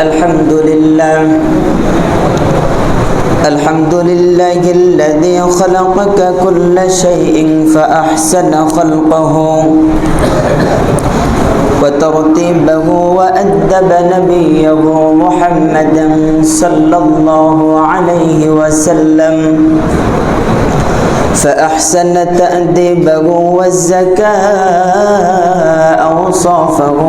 الحمد لله الحمد لله الذي خلقك كل شيء فأحسن خلقه. وترتيبه وأدب نبيه محمدا صلى الله عليه وسلم. فأحسن تأديبه والزكاة أوصافه.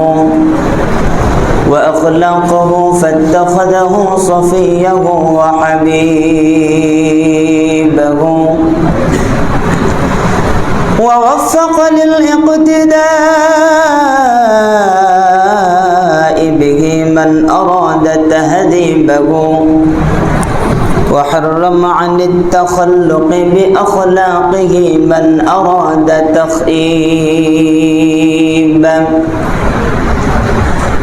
وأخلاقه فاتخذه صفيه وحبيبه. ووفق للإقتداء به من أراد تهذيبه. وحرم عن التخلق بأخلاقه من أراد تخييبه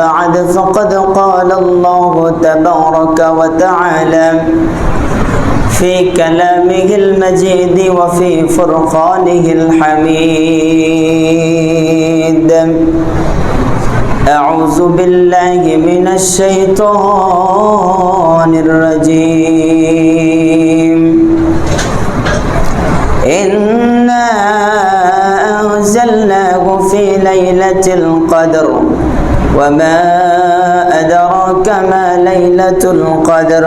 بعد فقد قال الله تبارك وتعالى في كلامه المجيد وفي فرقانه الحميد. أعوذ بالله من الشيطان الرجيم. إنا أنزلناه في ليلة القدر. وما أدراك ما ليلة القدر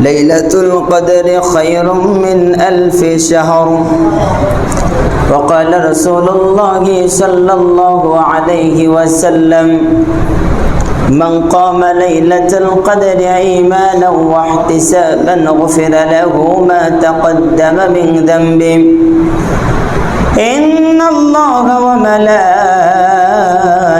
ليلة القدر خير من ألف شهر وقال رسول الله صلى الله عليه وسلم من قام ليلة القدر إيمانا واحتسابا غفر له ما تقدم من ذنبه إن الله وملائكته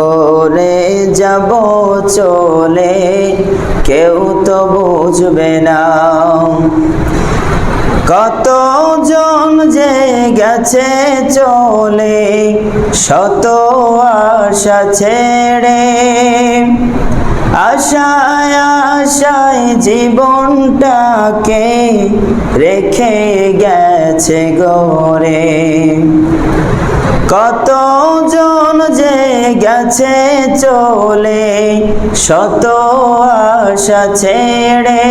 করে যাব চলে, কেউ তো বুঝবে না। কত জন যে গেছে চলে, শত আশা ছেড়ে। আশায় আশায় জীবনটাকে রেখে গেছে গরে কত জন যে গেছে চলে, শত আশা ছেড়ে।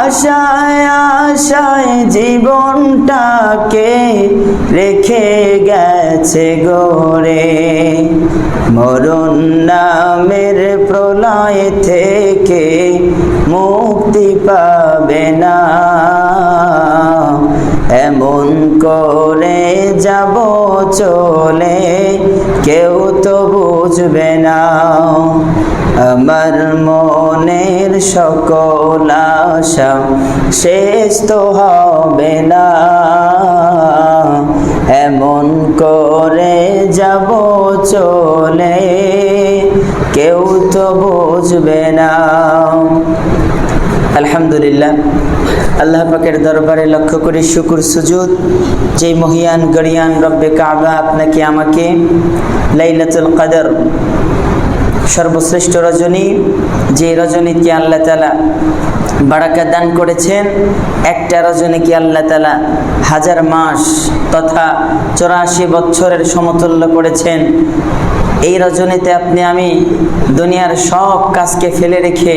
আশায় আশায় জীবনটাকে রেখে গেছে গরে মরণ নামের প্রলয় থেকে মুক্তি পাবে না। এমন করে যাব চলে, কেউ তো বুঝবে না। আমার মনের সকল আশা শেষ তো হবে না। এমন করে যাব চলে, কেউ তো বুঝবে না। আলহামদুলিল্লাহ। আল্লাহ পাকের দরবারে লক্ষ্য করে শুকুর সুজুদ। যে মহিয়ান গরিয়ান রব্বে কাবা আপনাকে, আমাকে লাইলাতুল কাদর, সর্বশ্রেষ্ঠ রজনী, যে রজনীকে আল্লাহ তালা বারাকা দান করেছেন, একটা রজনীকে আল্লাহ তালা হাজার মাস তথা চৌরাশি বছরের সমতুল্য করেছেন। এই রজনীতে আপনি, আমি দুনিয়ার সব কাজকে ফেলে রেখে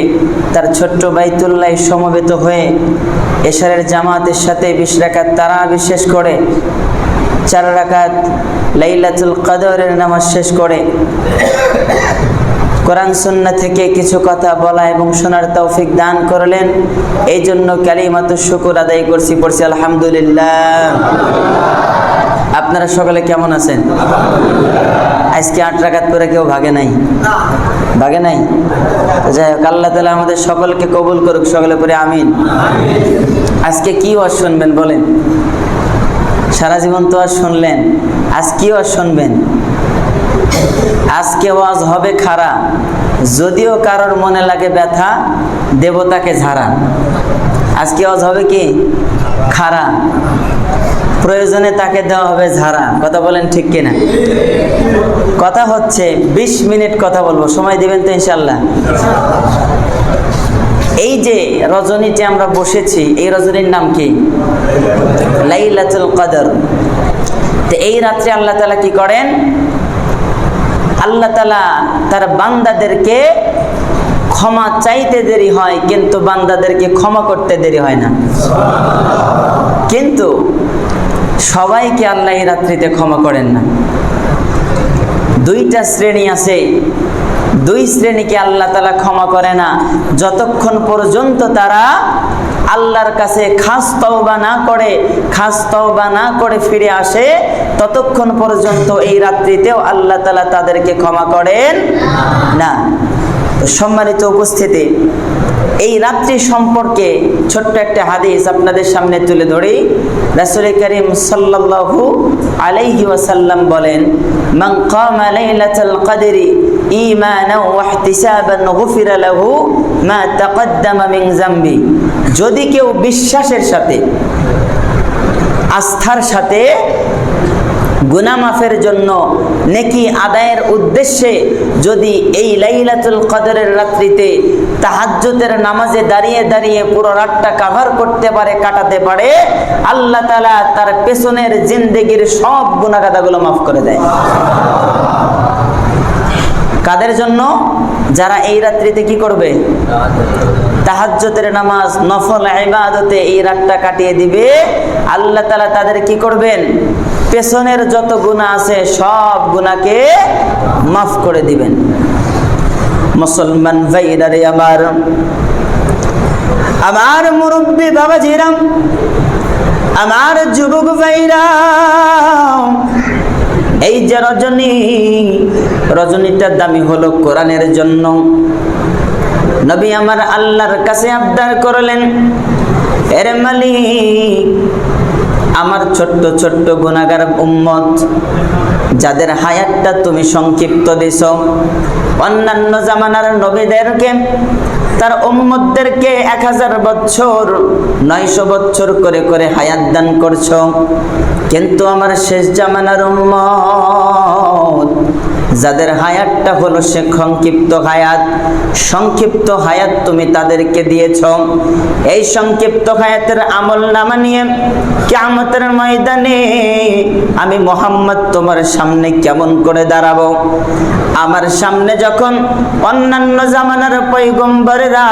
তার ছোট্ট বাইতুল্লাহ সমবেত হয়ে এশারের জামাতের সাথে বিশ রাকাত তারা বিশেষ করে, চার রাকাত লাইলাতুল কাদরের নামাজ শেষ করে। কোরআন সুন্না থেকে কিছু কথা বলা এবং শোনার তৌফিক দান করলেন। এই জন্য কালিমাত শুকুর আদায় করছি, পড়ছি আলহামদুলিল্লাহ। আপনারা সকলে কেমন আছেন? আজকে আট রাকাত করে কেউ ভাগে নাই? ভাগে নাই? যাই হোক, আল্লাহ তালা আমাদের সকলকে কবুল করুক সকলে পরে আমিন। আজকে কি ওয়াজ শুনবেন বলেন? সারা জীবন তো আর শুনলেন, আজ কি ওয়াজ শুনবেন? আজকে ওয়াজ হবে খারা যদিও কারোর মনে লাগে ব্যথা, দেবতাকে ঝাড়া। আজকে ওয়াজ হবে কি? খারা প্রয়োজনে তাকে দেওয়া হবে ঝাড়া। কথা বলেন ঠিক কিনা? কথা হচ্ছে ২০ মিনিট কথা বলব, সময় দিবেন তো ইনশাল্লাহ এই যে রজনীতে আমরা বসেছি, এই রজনীর নাম কি? লাইলাতুল কদর। তো এই রাত্রে আল্লাহ তালা কি করেন? আল্লাহ তালা তার বান্দাদেরকে ক্ষমা চাইতে দেরি হয়, কিন্তু বান্দাদেরকে ক্ষমা করতে দেরি হয় না। কিন্তু সবাইকে আল্লাহ এই রাত্রিতে ক্ষমা করেন না। দুইটা শ্রেণি আছে। দুই শ্রেণীকে আল্লাহ তালা ক্ষমা করে না। যতক্ষণ পর্যন্ত তারা আল্লাহর কাছে খাস তওবা না করে, খাস তওবা না করে ফিরে আসে, ততক্ষণ পর্যন্ত এই রাত্রিতেও আল্লাহ তালা তাদেরকে ক্ষমা করেন না। সম্মানিত উপস্থিতি, এই রাত্রি সম্পর্কে ছোট্ট একটা হাদিস আপনাদের সামনে তুলে ধরি। রাসুল করিম সাল্লাল্লাহু আলাইহি ওয়াসাল্লাম বলেন, মান কামা লাইলাতাল কদরি ঈমানাও ওয়া ইহতিসাবান গুফিরা লাহু মা তাকদ্দামা মিন যামবি। যদি কেউ বিশ্বাসের সাথে, আস্থার সাথে গুনামাফের জন্য নেকি আদায়ের উদ্দেশ্যে যদি এই লাইলাতুল কদরের রাত্রিতে তাহাজ্জুদের নামাজে দাঁড়িয়ে দাঁড়িয়ে পুরো রাতটা কাভার করতে পারে, কাটাতে পারে, আল্লাহ তালা তার পেছনের জিন্দেগির সব গুণাগাদাগুলো মাফ করে দেয়। কাদের জন্য? যারা এই রাত্রিতে কি করবে? তাহাজ্জতের নামাজ, নফল ইবাদতে এই রাতটা কাটিয়ে দিবে। আল্লাহ তালা তাদের কি করবেন? পেছনের যত গুণা আছে, সব গুণাকে মাফ করে দিবেন। মুসলমান ভাইরারে আমার আমার মুরব্বী বাবা জিরাম আমার যুবক ভাইরা এই যে রজনী রজনীটার দামি হলো কোরআনের জন্য। নবী আমার আল্লাহর কাছে আবদার করলেন, এর মালিক আমার ছোট্ট ছোট্ট গুণাগার উম্মত, যাদের হায়াতটা তুমি সংক্ষিপ্ত দিছ। অন্যান্য জামানার নবীদেরকে, তার উম্মতদেরকে এক হাজার বছর, নয়শো বছর করে করে হায়াত দান করছ। কিন্তু আমার শেষ জামানার উম্মত যাদের হায়াতটা হলো সে সংক্ষিপ্ত হায়াত। সংক্ষিপ্ত হায়াত তুমি তাদেরকে দিয়েছ। এই সংক্ষিপ্ত হায়াতের আমল নামা নিয়ে কেমতের ময়দানে আমি মোহাম্মদ তোমার সামনে কেমন করে দাঁড়াবো? আমার সামনে যখন অন্যান্য জামানার পৈগম্বরেরা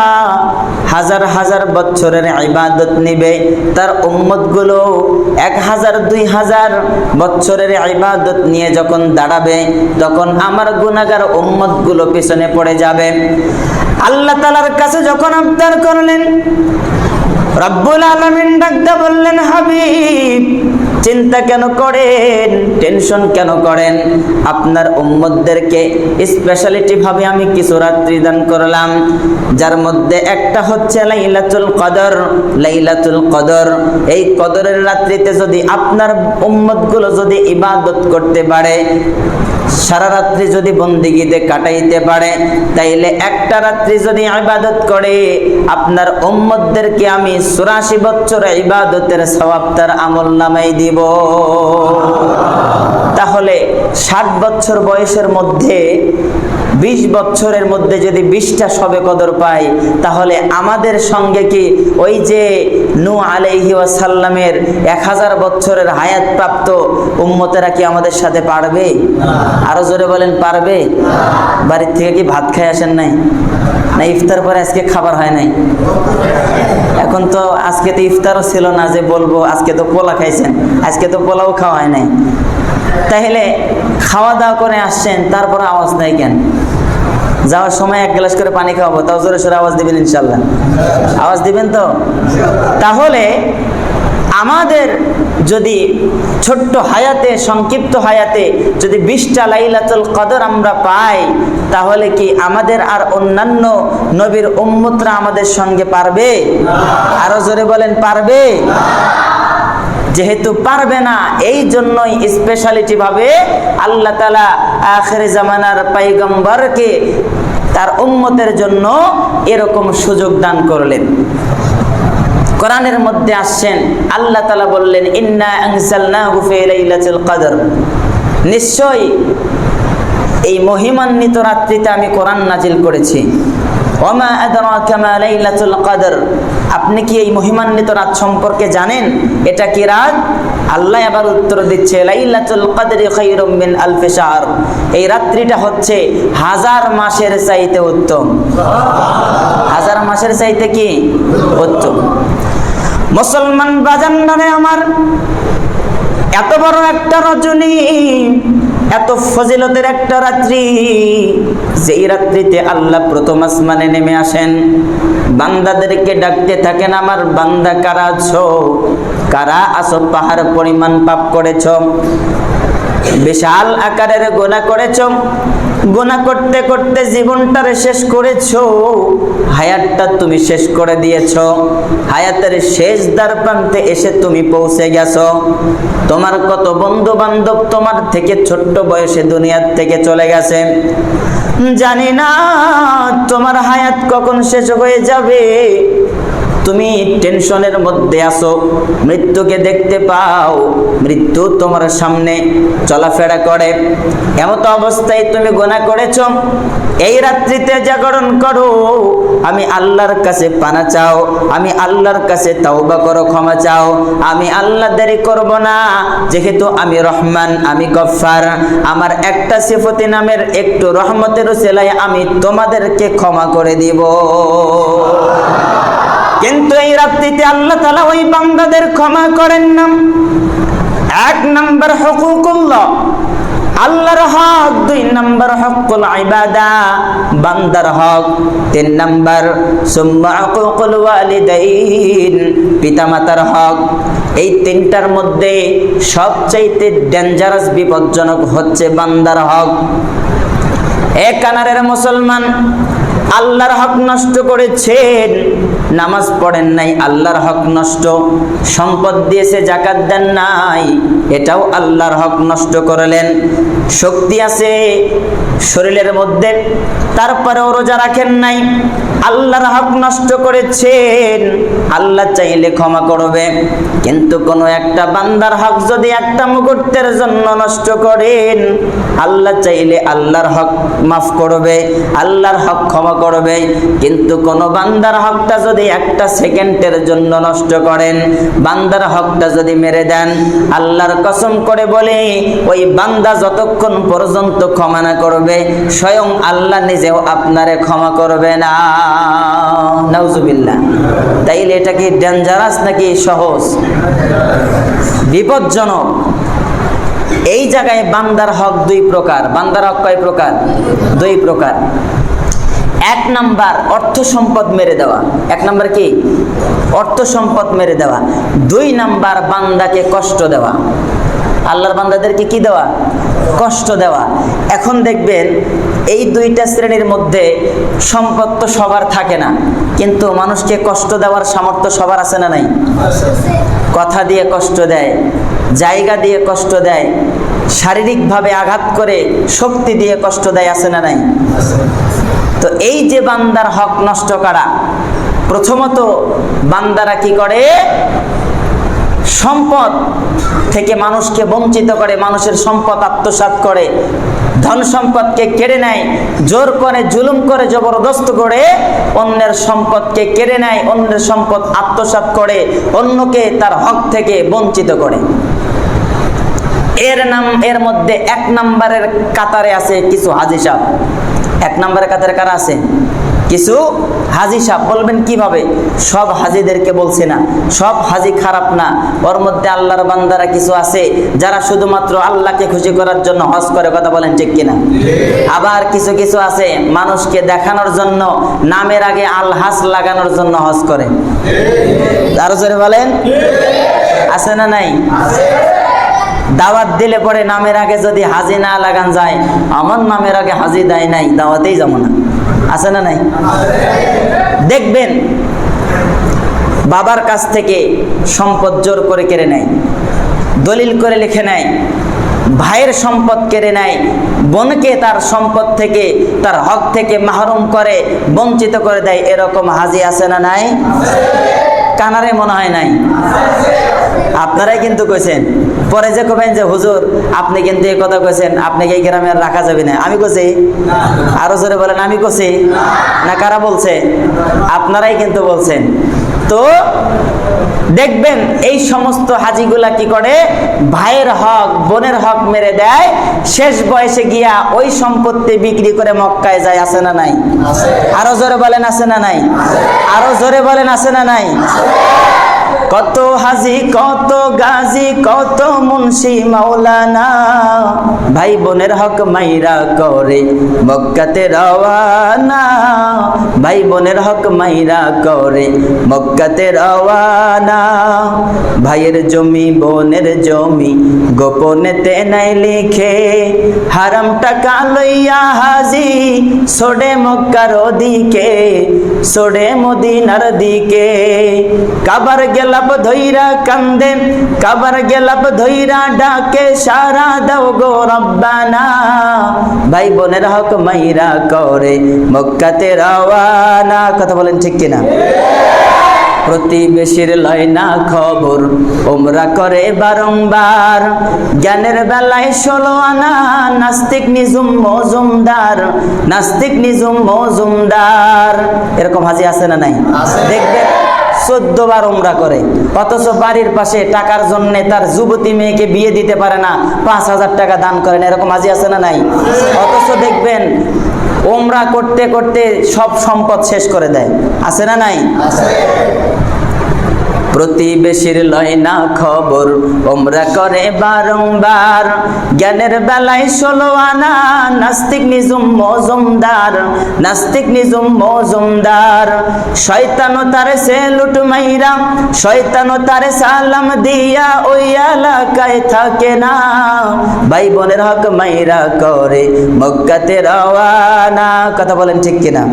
হাজার হাজার বছরের ইবাদত নিবে, তার উম্মতগুলো এক হাজার, দুই হাজার বছরের ইবাদত নিয়ে যখন দাঁড়াবে, তখন আমার গুনাগার উম্মতগুলো পিছনে পড়ে যাবে। আল্লাহ তালার কাছে যখন আবদার করলেন, রব্বুল আলমিন ডাকতে বললেন, হাবিব চিন্তা কেন করেন? টেনশন কেন করেন? আপনার উম্মতদেরকে স্পেশালিটি ভাবে আমি কিছু রাত্রি দান করলাম, যার মধ্যে একটা হচ্ছে লাইলাতুল কদর। লাইলাতুল কদর, এই কদরের রাত্রিতে যদি আপনার উম্মতগুলো যদি ইবাদত করতে পারে, সারা রাত্রি যদি বন্দিগিতে কাটাইতে পারে, তাইলে একটা রাত্রি যদি ইবাদত করে, আপনার উম্মতদেরকে আমি চুরাশি বছর ইবাদতের সওয়াব তার আমল নামাই দিব। দিব তাহলে ষাট বছর বয়সের মধ্যে, বিশ বছরের মধ্যে যদি বিশটা সবে কদর পাই, তাহলে আমাদের সঙ্গে কি ওই যে নু আলাইহি ওয়াসাল্লামের এক হাজার বছরের হায়াত প্রাপ্ত উম্মতেরা কি আমাদের সাথে পারবে? আরও জোরে বলেন, পারবে? বাড়ির থেকে কি ভাত খাই আসেন নাই? না ইফতার পরে আজকে খাবার হয় নাই? এখন তো আজকে তো ইফতারও ছিল না যে বলব, আজকে তো পোলা খাইছেন, আজকে তো পোলাও খাওয়া হয় নাই। তাহলে খাওয়া দাওয়া করে আসছেন, তারপর আওয়াজ নাই কেন? যাওয়ার সময় এক গ্লাস করে পানি খাওয়াবো, তাও জোরে সোরে আওয়াজ দিবেন ইনশাল্লাহ। আওয়াজ দিবেন তো? তাহলে আমাদের যদি ছোট্ট হায়াতে, সংক্ষিপ্ত হায়াতে যদি বিশটা লাইলাতুল কদর আমরা পাই, তাহলে কি আমাদের আর অন্যান্য নবীর উম্মতরা আমাদের সঙ্গে পারবে? আরও জোরে বলেন, পারবে? যেহেতু পারবে না এই জন্যই স্পেশালিটি ভাবে আল্লাহ তালা আখের জামানার পাইগম্বরকে তার উম্মতের জন্য এরকম সুযোগ দান করলেন। কোরআনের মধ্যে আসছেন, আল্লাহ তালা বললেন, ইন্না কদর। নিশ্চয়ই এই মহিমান্বিত রাত্রিতে আমি কোরআন নাজিল করেছি। আপনি কি এই মহিমান্বিত রাত সম্পর্কে জানেন? এটা কি রাত? আল্লাহ আবার উত্তর দিচ্ছে এই রাত্রিটা হচ্ছে হাজার মাসের চাইতে উত্তম। হাজার মাসের চাইতে কি? উত্তম। মুসলমান বাজান্নারে আমার এত বড় একটা রজনী। এত ফজিলতের একটা রাত্রি, যেই রাত্রিতে আল্লাহ প্রথম আসমানে নেমে আসেন। বান্দাদেরকে ডাকতে থাকেন, আমার বান্দা কারা আছো? কারা আছো? পাহাড় পরিমাণ পাপ করেছ? বিশাল আকারের গোনা করেছ, গোনা করতে করতে জীবনটারে শেষ করেছ, হায়াতটা তুমি শেষ করে দিয়েছ, হায়াতের শেষ দ্বার প্রান্তে এসে তুমি পৌঁছে গেছো। তোমার কত বন্ধু বান্ধব তোমার থেকে ছোট্ট বয়সে দুনিয়ার থেকে চলে গেছে। জানি না তোমার হায়াত কখন শেষ হয়ে যাবে তুমি টেনশনের মধ্যে আসো মৃত্যুকে দেখতে পাও, মৃত্যু তোমার সামনে চলাফেরা করে। এমত অবস্থায় তুমি গোনা করেছ, এই রাত্রিতে জাগরণ করো, আমি আল্লাহর কাছে পানা চাও, আমি আল্লাহর কাছে তাওবা করো, ক্ষমা চাও, আমি আল্লাহ দেরি করব না, যেহেতু আমি রহমান, আমি গফার আমার একটা সিফতি নামের একটু রহমতের সেলাই আমি তোমাদেরকে ক্ষমা করে দিব। কিন্তু এই রাত্রিতে আল্লাহ তালা ওই বান্দাদের ক্ষমা করেন না। এক নম্বর হকুকুল্লাহ, আল্লাহর হক। দুই নম্বর হকুল ইবাদা, বান্দার হক। তিন নম্বর ওয়ালিদাইন, পিতামাতার হক। এই তিনটার মধ্যে সবচাইতে ডেঞ্জারাস বিপজ্জনক হচ্ছে বান্দার হক। এক কানারের মুসলমান আল্লাহর হক নষ্ট করেছেন। নামাজ পড়েন নাই, আল্লাহর হক নষ্ট। সম্পদ দিয়েছে, জাকাত দেন নাই, এটাও আল্লাহর হক নষ্ট করলেন। শক্তি আছে শরীরের মধ্যে, তারপরেও রোজা রাখেন নাই। আল্লাহর হক নষ্ট করেছেন, আল্লাহ চাইলে ক্ষমা করবে। কিন্তু কোনো একটা বান্দার হক যদি একটা মুহূর্তের জন্য নষ্ট করেন, আল্লাহ চাইলে আল্লাহর হক মাফ করবে। আল্লাহর হক ক্ষমা করবে কিন্তু কোন বান্দার হকটা যদি একটা সেকেন্ডের জন্য নষ্ট করেন, বান্দার হকটা যদি মেরে দেন, আল্লাহর কসম করে বলে, ওই বান্দা যতক্ষণ পর্যন্ত ক্ষমা না করবে, স্বয়ং আল্লাহ নিজেও আপনারে ক্ষমা করবে না। নাউজুবিল্লাহ। তাইলে এটা কি ডেঞ্জারাস নাকি সহজ? বিপজ্জনক। এই জায়গায় বান্দার হক দুই প্রকার। বান্দার হক কয় প্রকার? দুই প্রকার। এক নাম্বার অর্থ সম্পদ মেরে দেওয়া। এক নাম্বার কি? অর্থ সম্পদ মেরে দেওয়া। দুই নাম্বার বান্দাকে কষ্ট দেওয়া। আল্লাহর বান্দাদেরকে কি দেওয়া? কষ্ট দেওয়া। এখন দেখবেন এই দুইটা শ্রেণির মধ্যে সম্পদ তো সবার থাকে না, কিন্তু মানুষকে কষ্ট দেওয়ার সামর্থ্য সবার আছে না নাই? কথা দিয়ে কষ্ট দেয়, জায়গা দিয়ে কষ্ট দেয়, শারীরিকভাবে আঘাত করে শক্তি দিয়ে কষ্ট দেয় আছে না নাই? তো এই যে বান্দার হক নষ্ট করা, প্রথমত বান্দারা কি করে? সম্পদ থেকে মানুষকে বঞ্চিত করে, মানুষের সম্পদ আত্মসাৎ করে, ধন সম্পদকে কেড়ে নেয়, জোর করে, জুলুম করে, জবরদস্ত করে, অন্যের সম্পদকে কেড়ে নেয়, অন্যের সম্পদ আত্মসাৎ করে, অন্যকে তার হক থেকে বঞ্চিত করে। এর নাম, এর মধ্যে এক নাম্বারের কাতারে আছে কিছু হাজি সাহ এক নাম্বারের কাতারে কারা আছে? কিছু হাজি সাহ বলবেন কীভাবে? সব হাজিদেরকে বলছি না, সব হাজি খারাপ না। ওর মধ্যে আল্লাহর বান্দারা কিছু আছে, যারা শুধুমাত্র আল্লাহকে খুশি করার জন্য হজ করে, কথা বলেন ঠিক কিনা? আবার কিছু কিছু আছে, মানুষকে দেখানোর জন্য, নামের আগে আলহাস লাগানোর জন্য হজ করে। আরও জোরে বলেন। আছে না নাই? দাওয়াত দিলে পরে নামের আগে যদি হাজি না লাগান যায়, আমার নামের আগে হাজি দেয় নাই, দাওয়াতেই যাব না। আছে না নাই? দেখবেন, বাবার কাছ থেকে সম্পদ জোর করে কেড়ে নেয়, দলিল করে লিখে নেয়, ভাইয়ের সম্পদ কেড়ে নেয়, বোনকে তার সম্পদ থেকে, তার হক থেকে মাহরুম করে, বঞ্চিত করে দেয়, এরকম হাজি আছে না নাই? কানারে মনে হয় নাই। আপনারাই কিন্তু কইছেন। পরে যে কবেন যে, হুজুর, আপনি কিন্তু এই কথা কইছেন আপনাকে এই গ্রামে রাখা যাবে না? আমি কইছি, আরও জোরে বলেন, আমি কইছি, না কারা বলছে? আপনারাই কিন্তু বলছেন। তো দেখবেন এই সমস্ত হাজিগুলা কি করে? ভাইয়ের হক বোনের হক মেরে দেয়। শেষ বয়সে গিয়া ওই সম্পত্তি বিক্রি করে মক্কায় যায় আছে না নাই? আরও জোরে বলেন আছে না নাই? আরও জোরে বলেন আছে না নাই? কত হাজি, কত গাজী, কত মুন্সি, মাওলানা। ভাই বোনের হক মাইরা করে মক্কাতে রওয়ানা। ভাই বোনের হক মাইরা করে মক্কাতে রওয়ানা। ভাইয়ের জমি, বোনের জমি গোপনেতে নাই লিখে। হারাম টাকা লইয়া হাজি, সোডে মক্কার দিকে সোডে মদিনার দিকে। কাবার গেলাপ ধইরা কান্দে কাবার গেলাপ ধইরা ডাকে সারা দাও গো রব্বানা। ভাই বোনের হক মাইরা করে মক্কাতে রওয়ানা। কথা বলেন ঠিক কিনা? প্রতিবেশীর লয় না খবর ওমরা করে বারংবার। জ্ঞানের বেলায় ষোলো আনা নাস্তিক নিজুম মজুমদার নাস্তিক নিজুম মজুমদার। এরকম হাজি আছে না নাই? দেখবেন চোদ্দ বার ওমরা করে। অথচ বাড়ির পাশে টাকার জন্য তার যুবতী মেয়েকে বিয়ে দিতে পারে না, পাঁচ হাজার টাকা দান করেন, এরকম আজি আছে না নাই? অথচ দেখবেন ওমরা করতে করতে সব সম্পদ শেষ করে দেয়। আছে না নাই? প্রতিবেশীর লয় না খবর। ওমরা করে বারংবার। জ্ঞানের বেলায় ষোলো আনা, নাস্তিক নিজুম মজুমদার, নাস্তিক নিজুম মজুমদার। শয়তানো তারে সে লুট মাইরা শয়তানো তারে সালাম দিয়া ওই এলাকায় থাকে না। ভাই বোনের হক মাইরা করে, মক্কাতে রওয়ানা। কথা বলেন ঠিক কিনা?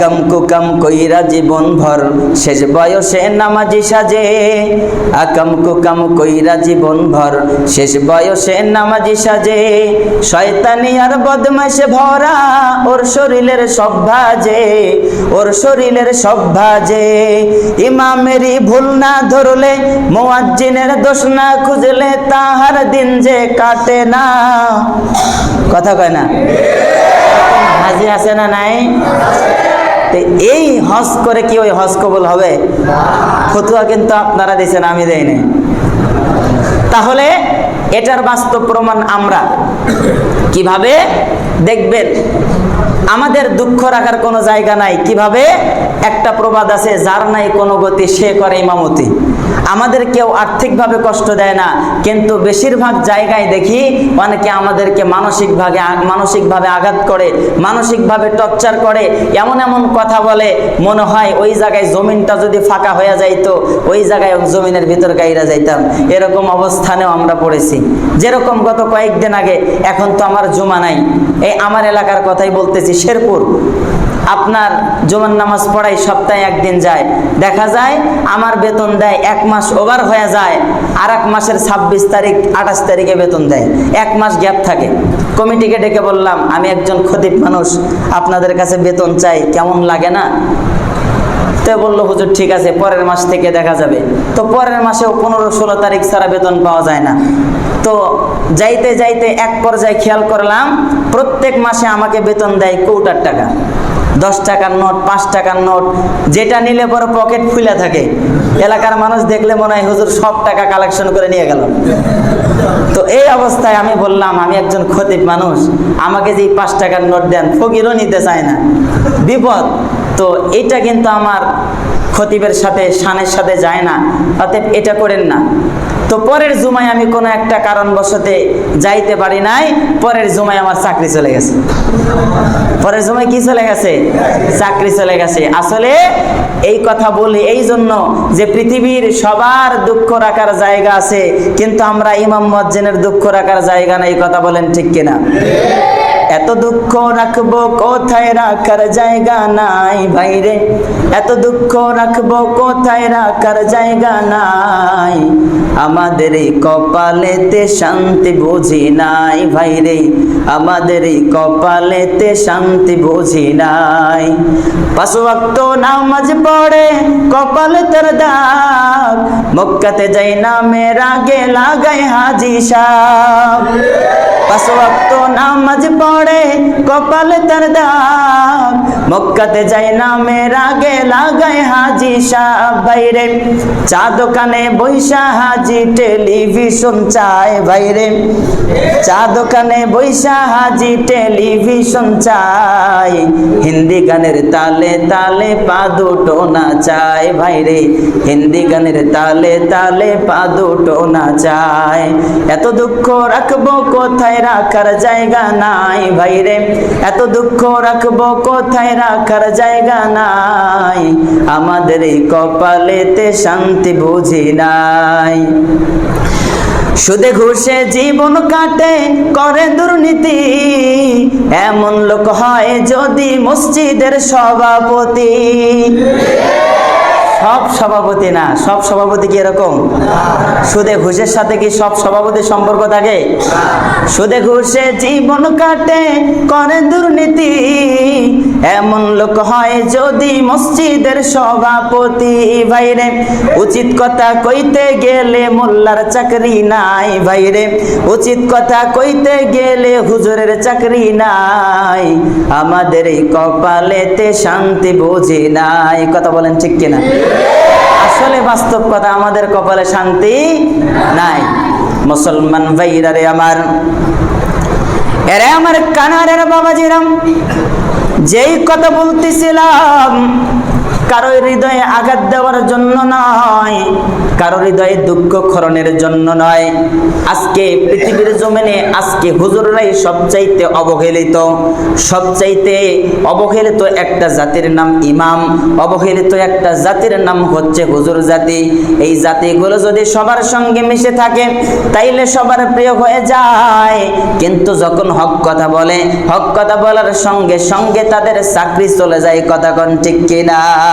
আকাম কুকাম কইরা জীবন ভর। শেষ বয়সে নামাজি সাজে আকাম কুকাম কইরা জীবন ভর। শেষ বয়সে নামাজি সাজে, শয়তানি আর বদমাইশে ভরা, ওর শরীরের সব ভাজে, ওর শরীরের সব ভাজে। ইমামেরই ভুল না ধরলে, মুয়াজ্জিনের দোষ না খুঁজলে তাহার দিন যে কাটে না। কথা কয় না? হাজি আছে না নাই? এই হজ করে কি ওই হজ কবল হবে? ফতুয়া কিন্তু আপনারা দিয়েছেন, আমি দেয়নি তাহলে এটার বাস্তব প্রমাণ আমরা। কীভাবে? দেখবেন, আমাদের দুঃখ রাখার কোনো জায়গা নাই। কীভাবে? একটা প্রবাদ আছে, যার নাই কোনো গতি, সে করে ইমামতি। আমাদের কেউ আর্থিকভাবে কষ্ট দেয় না, কিন্তু বেশিরভাগ জায়গায় দেখি অনেকে আমাদেরকে মানসিকভাবে মানসিকভাবে আঘাত করে, মানসিকভাবে টর্চার করে, এমন এমন কথা বলে, মনে হয় ওই জায়গায় জমিনটা যদি ফাঁকা হয়ে যাইতো, ওই জায়গায় জমিনের ভিতর গাইরা যাইতাম। এরকম অবস্থানেও আমরা পড়েছি। যেরকম গত কয়েকদিন আগে, এখন তো আমার জমা নাই। এই আমার এলাকার কথাই বলতেছি, শেরপুর। আপনার জুমার নামাজ পড়াই সপ্তাহে একদিন যায়। দেখা যায় আমার বেতন দেয় এক মাস ওভার হয়ে যায় আর এক মাসের ছাব্বিশ তারিখ, আঠাশ তারিখে বেতন দেয়। এক মাস গ্যাপ থাকে। কমিটিকে ডেকে বললাম, আমি একজন খতিব মানুষ, আপনাদের কাছে বেতন চাই, কেমন লাগে না? তো বলল, হুজুর, ঠিক আছে, পরের মাস থেকে দেখা যাবে। তো পরের মাসেও পনেরো ষোলো তারিখ ছাড়া বেতন পাওয়া যায় না। তো যাইতে যাইতে এক পর্যায়ে খেয়াল করলাম, প্রত্যেক মাসে আমাকে বেতন দেয় কৌটার টাকা। দশ টাকার নোট, পাঁচ টাকার নোট, যেটা নিলে পরে পকেট ফুলে থাকে। এলাকার মানুষ দেখলে মনে হয় হুজুর সব টাকা কালেকশন করে নিয়ে গেল। তো এই অবস্থায় আমি বললাম, আমি একজন খতিব মানুষ, আমাকে যে পাঁচ টাকার নোট দেন, ফকিরও নিতে চায় না। বিপদ। তো এটা কিন্তু আমার খতিবের সাথে, শানের সাথে যায় না। অতএব এটা করেন না। তো পরের জুমায় আমি কোনো একটা কারণবশতে যাইতে পারি নাই, পরের জুমায় আমার চাকরি চলে গেছে। পরের জুমায় কি চলে গেছে? চাকরি চলে গেছে। আসলে এই কথা বলি এই জন্য যে পৃথিবীর সবার দুঃখ রাখার জায়গা আছে, কিন্তু আমরা ইমাম মজ্জেনের দুঃখ রাখার জায়গা নাই, কথা বলেন ঠিক কিনা? এত দুঃখ রাখব কোথায় রাখার জায়গা নাই ভাইরে? এত দুঃখ রাখব কোথায় রাখার জায়গা নাই? আমাদের কপালেতে শান্তি বুঝি নাই ভাইরে। আমাদের কপালেতে শান্তি বুঝি নাই। পাঁচ ওয়াক্ত নামাজ পড়ে কপালে তার দাগ। মক্কাতে যাই না মেরা গে লাগাই হাজি সাহ। পাঁচ ওয়াক্ত নামাজ পড়ে কপালে তার দাগ মক্কাতে যাই না মেরা গে লাগাই হাজি সাহ বাইরে। চা দোকানে বৈশা হাজি টেলিভিশন চায় বাইরে। চা দোকানে বৈশা হাজি টেলিভিশন চাই। হিন্দি গানের তালে তালে পা দুটো না চায় ভাইরে হিন্দি গানের তালে তালে পা দুটো না চায় এত দুঃখ রাখব কোথায় রাখার জায়গা নাই ভাইরে এত দুঃখ রাখব কোথায় রাখার জায়গা নাই। আমাদের এই কপালেতে শান্তি বুঝি নাই। সুদে ঘুষে জীবন কাটে, করে দুর্নীতি। এমন লোক হয় যদি মসজিদের সভাপতি। সব সভাপতি না, সব সভাপতি কি এরকম? সুদে ঘুষের সাথে কি সব সভাপতির সম্পর্ক থাকে? সুদে ঘুষে জীবন কাটে, করে দুর্নীতি। এমন লোক হয় যদি মসজিদের সভাপতি, ভাইরে, উচিত কথা কইতে গেলে মোল্লার চাকরি নাই, ভাইরে। উচিত কথা কইতে গেলে হুজুরের চাকরি নাই। আমাদের এই কপালেতে শান্তি বুঝি নাই। কথা বলেন ঠিক কিনা? আসলে বাস্তব কথা, আমাদের কপালে শান্তি নাই। মুসলমান ভাইরা রে আমার, এরে আমার কানারের বাবাজিরাম, যেই কথা বলতেছিলাম কারও হৃদয়ে আঘাত দেওয়ার জন্য নয় কারও হৃদয়ে দুঃখ খরণের জন্য নয়। আজকে পৃথিবীর জমিনে, আজকে হুজুররাই সবচাইতে অবহেলিত। সবচাইতে অবহেলিত একটা জাতির নাম ইমাম, অবহেলিত একটা জাতির নাম হচ্ছে হুজুর জাতি। এই জাতিগুলো যদি সবার সঙ্গে মিশে থাকে, তাইলে সবার প্রিয় হয়ে যায়। কিন্তু যখন হক কথা বলে, হক কথা বলার সঙ্গে সঙ্গে তাদের চাকরি চলে যায়, কথা কন ঠিক কিনা?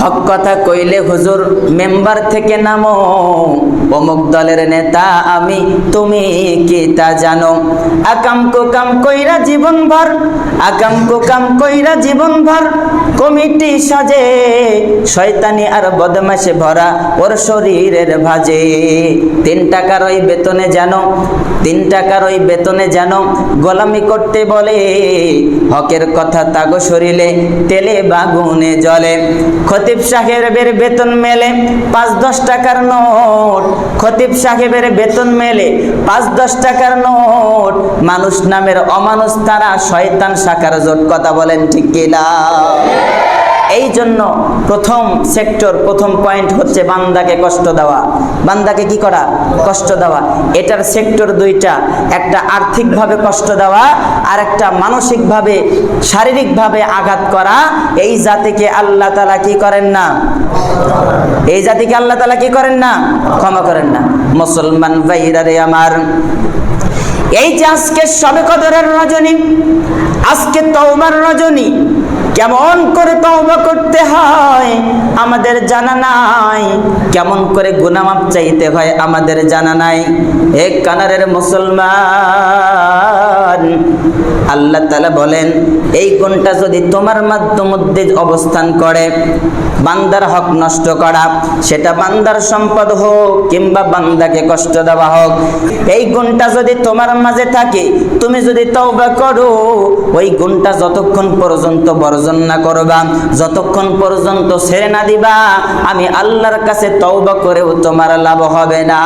হক কথা কইলে হুজুর মেম্বার থেকে নামো। অমুক দলের নেতা আমি, তুমি কি তা জানো? আকাম কুকাম কইরা জীবন ভর আকাম কুকাম কইরা জীবন ভর কমিটি সাজে, শয়তানি আর বদমাশে ভরা ওর শরীরের ভাজে। তিন টাকার ওই বেতনে যেন তিন টাকার ওই বেতনে যেন গোলামি করতে বলে, হকের কথা তাগো শরীরে, তেলে বাগুনে জলে খতিব সাহেবের বেতন মেলে পাঁচ দশ টাকার নোট। খতিব সাহেবের বেতন মেলে পাঁচ দশ টাকার নোট। মানুষ নামের অমানুষ তারা শয়তান শাখার জোট। কথা বলেন ঠিক কিনা? এই জন্য প্রথম সেক্টর, প্রথম পয়েন্ট হচ্ছে বান্দাকে কষ্ট দেওয়া। বান্দাকে কি করা? কষ্ট দেওয়া। এটার সেক্টর দুইটা, একটা আর্থিকভাবে কষ্ট দেওয়া আর একটা মানসিকভাবে, শারীরিকভাবে আঘাত করা। এই জাতিকে আল্লাহ তালা কি করেন না? এই জাতিকে আল্লাহ তালা কি করেন না? ক্ষমা করেন না। মুসলমান ভাইরা রে আমার, এই যে আজকে সবে কদরের রজনী, আজকে তওবার রজনী কেমন করে তওবা করতে হয় আমাদের জানা নাই। কেমন করে গুনামাপ চাইতে হয় আমাদের জানা নাই। এক কানারের মুসলমান আল্লাহ তালা বলেন, এই গুণটা যদি তোমার মধ্যে অবস্থান করে, বান্দার হক নষ্ট করা, সেটা বান্দার সম্পদ হোক কিংবা বান্দাকে কষ্ট দেওয়া হোক, এই গুণটা যদি তোমার মাঝে থাকে, তুমি যদি তওবা করো, ওই গুণটা যতক্ষণ পর্যন্ত বর্জন না করবা, যতক্ষণ পর্যন্ত ছেড়ে না দিবা, আমি আল্লাহর কাছে তওবা করেও তোমার লাভ হবে না।